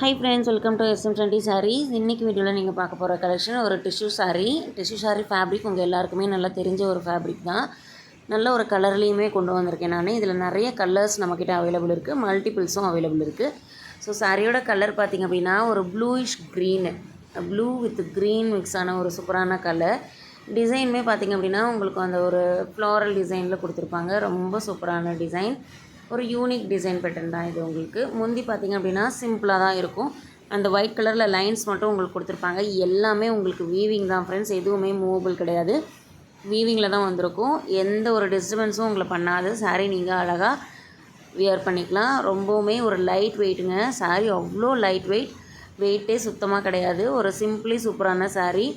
Hi friends welcome to SM twenty saris இன்றைக்கி வீடியோவில் நீங்கள் பார்க்க போகிற கலெக்ஷன் ஒரு tissue sari tissue sari fabric உங்கள் எல்லாருக்குமே நல்லா தெரிஞ்ச ஒரு ஃபேப்ரிக் தான். நல்ல ஒரு கலர்லேயுமே கொண்டு வந்திருக்கேன் நான். இதில் நிறைய கலர்ஸ் நம்மக்கிட்ட அவைலபிள் இருக்குது மல்டிபிள்ஸும் அவைலபிள் இருக்குது ஸோ சாரியோட கலர் பார்த்திங்க அப்படின்னா ஒரு bluish green blue with green mix ஆன ஒரு சூப்பரான கலர் டிசைனுமே பார்த்திங்க அப்படின்னா உங்களுக்கு அந்த ஒரு ஃப்ளோரல் டிசைனில் கொடுத்துருப்பாங்க. ரொம்ப சூப்பரான டிசைன் ஒரு யூனிக் டிசைன் பேட்டர்ன் தான் இது உங்களுக்கு. முந்தி பார்த்திங்க அப்படின்னா சிம்பிளாக தான் இருக்கும். அந்த ஒயிட் கலரில் லைன்ஸ் மட்டும் உங்களுக்கு கொடுத்துருப்பாங்க. எல்லாமே உங்களுக்கு வீவிங் தான் ஃப்ரெண்ட்ஸ் எதுவுமே மூவபிள் கிடையாது. வீவிங்கில் தான் வந்திருக்கும். எந்த ஒரு டிஸ்டர்பன்ஸும் உங்களை பண்ணாது. saree நீங்கள் அழகாக வியர் பண்ணிக்கலாம். ரொம்பவுமே ஒரு லைட் வெயிட்டுங்க saree அவ்வளோ லைட் வெயிட் வெயிட்டே சுத்தமாக கிடையாது. ஒரு சிம்பிளி சூப்பரான saree.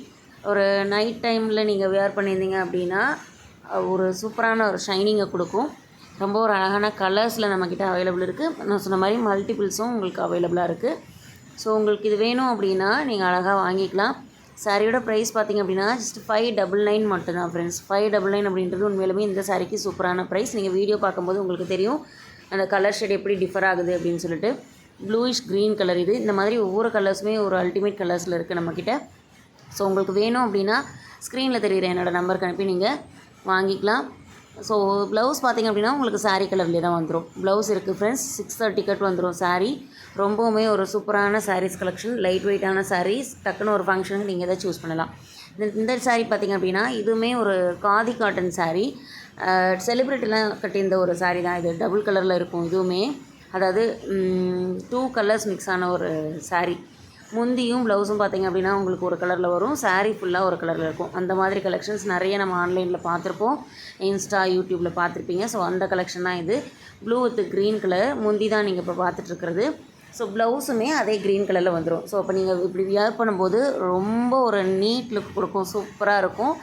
ஒரு நைட் டைமில் நீங்கள் வியர் பண்ணியிருந்தீங்க அப்படின்னா ஒரு சூப்பரான ஒரு ஷைனிங்கை கொடுக்கும். ரொம்ப ஒரு அழகான கலர்ஸில் நம்மக்கிட்ட அவைலபிள் இருக்குது நான் சொன்ன மாதிரி மல்டிபிள்ஸும் உங்களுக்கு அவைலபிளாக இருக்குது ஸோ உங்களுக்கு இது வேணும் அப்படின்னா நீங்கள் அழகாக வாங்கிக்கலாம். சாரியோட ப்ரைஸ் பார்த்தீங்க அப்படின்னா ஜஸ்ட் ஃபைவ் டபுள் நைன் மட்டும்தான் ஃப்ரெண்ட்ஸ் ஃபைவ் டபுள் நைன் அப்படின்றது உண்மையிலுமே இந்த சாரிக்கு சூப்பரான ப்ரைஸ் நீங்கள் வீடியோ பார்க்கும்போது உங்களுக்கு தெரியும் அந்த கலர் ஷேட் எப்படி டிஃபர் ஆகுது அப்படின்னு சொல்லிட்டு. ப்ளூயிஷ் க்ரீன் கலர் இது. இந்த மாதிரி ஒவ்வொரு கலர்ஸுமே ஒரு அல்டிமேட் கலர்ஸில் இருக்குது நம்மக்கிட்ட ஸோ உங்களுக்கு வேணும் அப்படின்னா ஸ்க்ரீனில் தெரியுற என்னோடய நம்பருக்கு அனுப்பி நீங்கள் வாங்கிக்கலாம். ஸோ ப்ளவுஸ் பார்த்தீங்க அப்படின்னா உங்களுக்கு சாரீ கலர்லேயே தான் வந்துடும் ப்ளவுஸ் இருக்குது ஃப்ரெண்ட்ஸ் சிக்ஸ் தேர்ட்டி கட் வந்துடும் சாரீ ரொம்பவுமே ஒரு சூப்பரான சாரீஸ் கலெக்ஷன் லைட் வெயிட்டான சாரீஸ் டக்குன்னு ஒரு ஃபங்க்ஷனுக்கு நீங்கள் எதாவது சூஸ் பண்ணலாம். இந்த இந்த சாரீ பார்த்தீங்க அப்படின்னா இதுவுமே ஒரு காதி காட்டன் சாரீ செலிப்ரிட்டிலாம் கட்டியிருந்த ஒரு சாரீ தான் இது. டபுள் கலரில் இருக்கும் இதுவுமே. அதாவது டூ கலர்ஸ் மிக்ஸ் ஆன ஒரு சாரீ முந்தியும் ப்ளவுஸும் பார்த்தீங்க அப்படின்னா உங்களுக்கு ஒரு கலரில் வரும். சாரீ ஃபுல்லாக ஒரு கலரில் இருக்கும். அந்த மாதிரி கலெக்ஷன்ஸ் நிறைய நம்ம ஆன்லைனில் பார்த்துருப்போம். இன்ஸ்டா யூடியூப்பில் பார்த்துருப்பீங்க. ஸோ அந்த கலெக்ஷன் தான் இது. ப்ளூ வித் க்ரீன் கலர் முந்தி தான் நீங்கள் இப்போ பார்த்துட்ருக்கிறது ஸோ ப்ளவுஸுமே அதே க்ரீன் கலரில் வந்துடும் ஸோ அப்போ நீங்கள் இப்படி வியர் பண்ணும்போது ரொம்ப ஒரு நீட் லுக் கொடுக்கும். சூப்பராக இருக்கும்.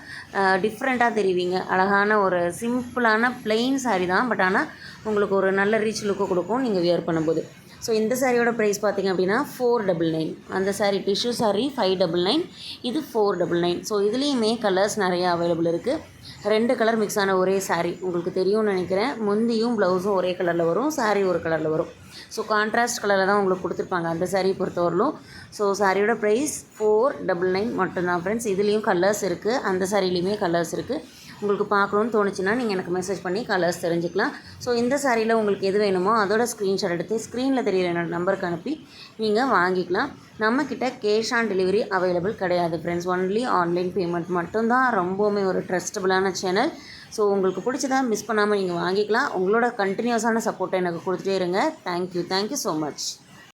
டிஃப்ரெண்ட்டாக தெரிவிங்க. அழகான ஒரு சிம்பிளான plain saree தான். பட் ஆனால் உங்களுக்கு ஒரு நல்ல ரீச் லுக்கு கொடுக்கும் நீங்கள் வியர் பண்ணும்போது. ஸோ இந்த சாரியோட ப்ரைஸ் பார்த்தீங்க அப்படின்னா ஃபோர் டபுள் நைன் அந்த sari tissue sari five double nine இது ஃபோர் டபுள் நைன் ஸோ இதுலேயுமே கலர்ஸ் நிறையா அவைலபிள் இருக்குது ரெண்டு கலர் மிக்ஸ் ஆன ஒரே சாரீ உங்களுக்கு தெரியும்னு நினைக்கிறேன். முந்தியும் ப்ளவுஸும் ஒரே கலரில் வரும். சாரீ ஒரு கலரில் வரும். ஸோ கான்ட்ராஸ்ட் கலரில் தான் உங்களுக்கு கொடுத்துருப்பாங்க. அந்த சாரியை பொறுத்தவரையிலும். ஸோ சாரியோட ப்ரைஸ் ஃபோர் டபுள் நைன் மட்டும்தான் ஃப்ரெண்ட்ஸ் இதுலேயும் கலர்ஸ் இருக்குது அந்த சாரிலையுமே கலர்ஸ் இருக்குது உங்களுக்கு பார்க்கணுன்னு தோணுச்சுன்னா நீங்கள் எனக்கு மெசேஜ் பண்ணி கலர்ஸ் தெரிஞ்சுக்கலாம். ஸோ இந்த சாரியில் உங்களுக்கு எது வேணுமோ அதோட ஸ்க்ரீன்ஷாட் எடுத்து ஸ்க்ரீனில் தெரியிற என்னோட நம்பருக்கு அனுப்பி நீங்கள் வாங்கிக்கலாம். நம்மக்கிட்ட கேஷ் ஆன் டெலிவரி அவைலபிள் கிடையாது ஃப்ரெண்ட்ஸ் ஒன்லி ஆன்லைன் பேமெண்ட் மட்டும்தான். ரொம்பவுமே ஒரு ட்ரஸ்டபுளான சேனல் ஸோ உங்களுக்கு பிடிச்சதா மிஸ் பண்ணாமல் நீங்கள் வாங்கிக்கலாம். உங்களோட கண்டினியூஸான சப்போர்ட்டை எனக்கு கொடுத்துட்டே இருங்க. Thank you thank you so much